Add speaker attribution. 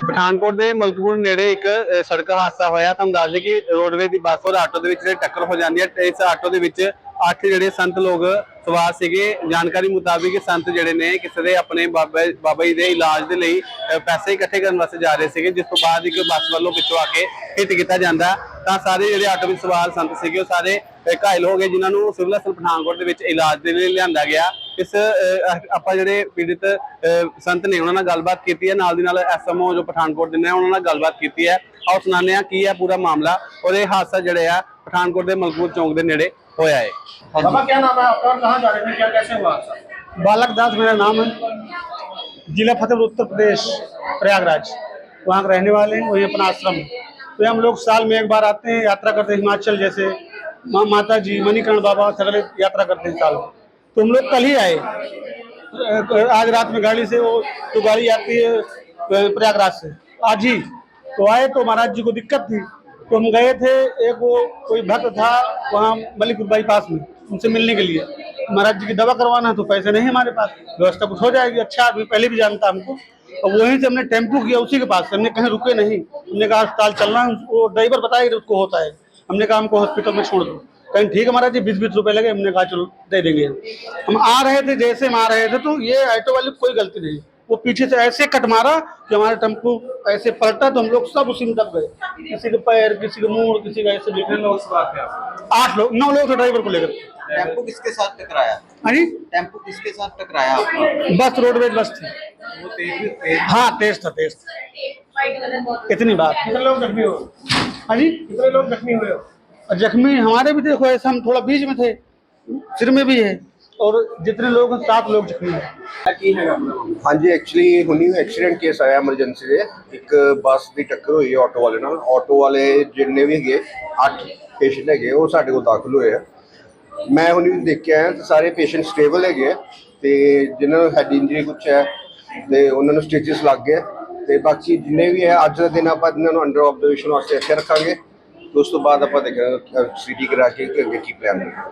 Speaker 1: ਪਠਾਨਕੋਟ ਦੇ ਮਲਕਪੁਰ ਨੇੜੇ ਇੱਕ ਸੜਕ ਹਾਦਸਾ ਹੋਇਆ। ਤੁਹਾਨੂੰ ਦੱਸ ਦਈਏ ਕਿ ਰੋਡਵੇ ਦੀ ਬੱਸ ਔਰ ਆਟੋ ਦੇ ਵਿੱਚ ਜਿਹੜੇ ਟੱਕਰ ਹੋ ਜਾਂਦੀ ਹੈ ਇਸ ਆਟੋ ਦੇ ਵਿੱਚ ਅੱਠ ਜਿਹੜੇ ਸੰਤ ਲੋਕ ਸਵਾਰ ਸੀਗੇ। ਜਾਣਕਾਰੀ ਮੁਤਾਬਿਕ ਸੰਤ ਜਿਹੜੇ ਨੇ ਕਿਸੇ ਦੇ ਆਪਣੇ ਬਾਬਾ ਬਾਬਾ ਜੀ ਦੇ ਇਲਾਜ ਦੇ ਲਈ ਪੈਸੇ ਇਕੱਠੇ ਕਰਨ ਵਾਸਤੇ ਜਾ ਰਹੇ ਸੀਗੇ, ਜਿਸ ਤੋਂ ਬਾਅਦ ਇੱਕ ਬੱਸ ਵੱਲੋਂ ਪਿੱਛੋਂ ਆ ਕੇ ਹਿੱਟ ਕੀਤਾ ਜਾਂਦਾ। ਤਾਂ ਸਾਰੇ ਜਿਹੜੇ ਆਟੋ ਵਿੱਚ ਸਵਾਰ ਸੰਤ ਸੀਗੇ, ਉਹ ਸਾਰੇ ਘਾਇਲ ਹੋ ਗਏ, ਜਿਨ੍ਹਾਂ ਨੂੰ ਸਿਵਲ ਹਸਪਤਾਲ ਪਠਾਨਕੋਟ ਦੇ ਵਿੱਚ ਇਲਾਜ ਦੇ ਲਈ ਲਿਆਂਦਾ ਗਿਆ। ਇਸ ਅ, ਅ, ਆਪਾਂ ਜਿਹੜੇ ਪੀੜਿਤ ਅ, ਸੰਤ ਨੇ ਉਹਨਾਂ ਨਾਲ ਗੱਲਬਾਤ ਕੀਤੀ ਹੈ ਨਾਲ ਦੀ ਨਾਲ ਐਸਐਮਓ ਜੋ ਪਠਾਨਕੋਟ ਦੇ ਨੇ ਉਹਨਾਂ ਨਾਲ ਗੱਲਬਾਤ ਕੀਤੀ ਹੈ ਆਓ ਸੁਣਾਉਂਦੇ ਹਾਂ ਕੀ ਹੈ ਪੂਰਾ ਮਾਮਲਾ ਔਰ ਇਹ ਹਾਦਸਾ ਜਿਹੜਾ ਆ ਪਠਾਨਕੋਟ ਦੇ ਮਲਕਪੁਰ ਚੌਂਕ ਦੇ ਨੇੜੇ ਹੋਇਆ ਹੈ
Speaker 2: बाबा क्या नाम है आपका और कहाँ जा रहे थे क्या कैसे हुआ हादसा
Speaker 3: बालक दास मेरा नाम है जिला फतेहपुर उत्तर प्रदेश प्रयागराज वहाँ के रहने वाले हैं वही अपना आश्रम है तो हम लोग साल में एक बार आते हैं यात्रा करते हैं हिमाचल जैसे माँ माता जी मणिकर्ण बाबा सगले यात्रा करते हैं साल में तो हम लोग कल ही आए। आज रात में गाड़ी से वो तो गाड़ी आती है प्रयागराज से। आज ही। तो आए तो महाराज जी को दिक्कत थी। तो हम गए थे, एक वो कोई भक्त था वहाँ मलिक बाईपास में, उनसे मिलने के लिए। महाराज जी की दवा करवाना है तो पैसे नहीं हमारे पास। व्यवस्था कुछ हो जाएगी अच्छा आदमी पहले भी जानता हमको। और वहीं से हमने टेंपू किया उसी के पास हमने कहीं रुके नहीं। हमने कहा अस्पताल चलना वो ड्राइवर बताया उसको होता है। हमने कहा हमको हॉस्पिटल में छोड़ दो। कहीं ठीक है महाराज जी बीस बीस रुपए लगे हमने कहा चलो दे देंगे। हम आ रहे थे जैसे हम आ रहे थे तो ये ऑटो वाले कोई गलती नहीं। वो पीछे से ऐसे कट मारा कि हमारा टेंपो ऐसे पलटा तो हम लोग सब उसी में दब गए। किसी के पैर किसी के मुँह किसी का ऐसे आठ लोग नौ लोग थे ड्राइवर को लेकर।
Speaker 4: टेंपो किसके साथ टकराया?
Speaker 3: हाँ जी?
Speaker 4: टेंपो किसके साथ टकराया
Speaker 3: बस रोडवेज़ बस थी।
Speaker 2: वो तेज तेज
Speaker 3: हाँ तेज था तेज था। इतनी बात।
Speaker 2: कितने लोग जख्मी हुए?
Speaker 3: हाँ जी?
Speaker 2: कितने लोग जख्मी हुए हो?
Speaker 3: जख्मी हमारे भी देखो ऐसा हम थोड़ा बीच में थे सिर में भी है और जितने लोग हैं सात लोग जख्मी हैं
Speaker 2: की है अपना
Speaker 5: ਹਾਂਜੀ ਐਕਚੁਅਲੀ ਹੁਣੀ ਐਕਸੀਡੈਂਟ ਕੇਸ ਆਇਆ ਐਮਰਜੈਂਸੀ ਦੇ ਇੱਕ ਬੱਸ ਦੀ ਟੱਕਰ ਹੋਈ ਹੈ ਆਟੋ ਵਾਲੇ ਨਾਲ ਆਟੋ ਵਾਲੇ ਜਿੰਨੇ ਵੀ ਹੈਗੇ 8 ਪੇਸ਼ੈਂਟ ਹੈਗੇ ਉਹ ਸਾਡੇ ਕੋਲ ਦਾਖਲ ਹੋਏ ਆ ਮੈਂ ਹੁਣੀ ਦੇਖ ਕੇ ਆਇਆ ਤੇ ਸਾਰੇ ਪੇਸ਼ੈਂਟ ਸਟੇਬਲ ਹੈਗੇ ਆ ਤੇ ਜਿਨ੍ਹਾਂ ਨੂੰ ਹੈਡ ਇੰਜਰੀ ਕੁਛ ਹੈ ਤੇ ਉਹਨਾਂ ਨੂੰ ਸਟਿਚਸ ਲੱਗ ਗਏ ਤੇ ਬਾਕੀ ਜਿੰਨੇ ਵੀ ਹੈ ਅੱਜ ਦਾ ਦਿਨ ਆਪਾਂ ਇਹਨਾਂ ਨੂੰ ਅੰਡਰ ਆਬਜ਼ਰਵੇਸ਼ਨ ਵਾਸਤੇ ਇੱਥੇ ਰੱਖਾਂਗੇ ਤੇ ਉਸ ਤੋਂ ਬਾਅਦ ਆਪਾਂ ਦੇਖਣਾ ਸੀਟੀ ਕਰਾ ਕੇ ਕਿ ਅੱਗੇ ਕੀ ਪਲਾਨ ਹੈ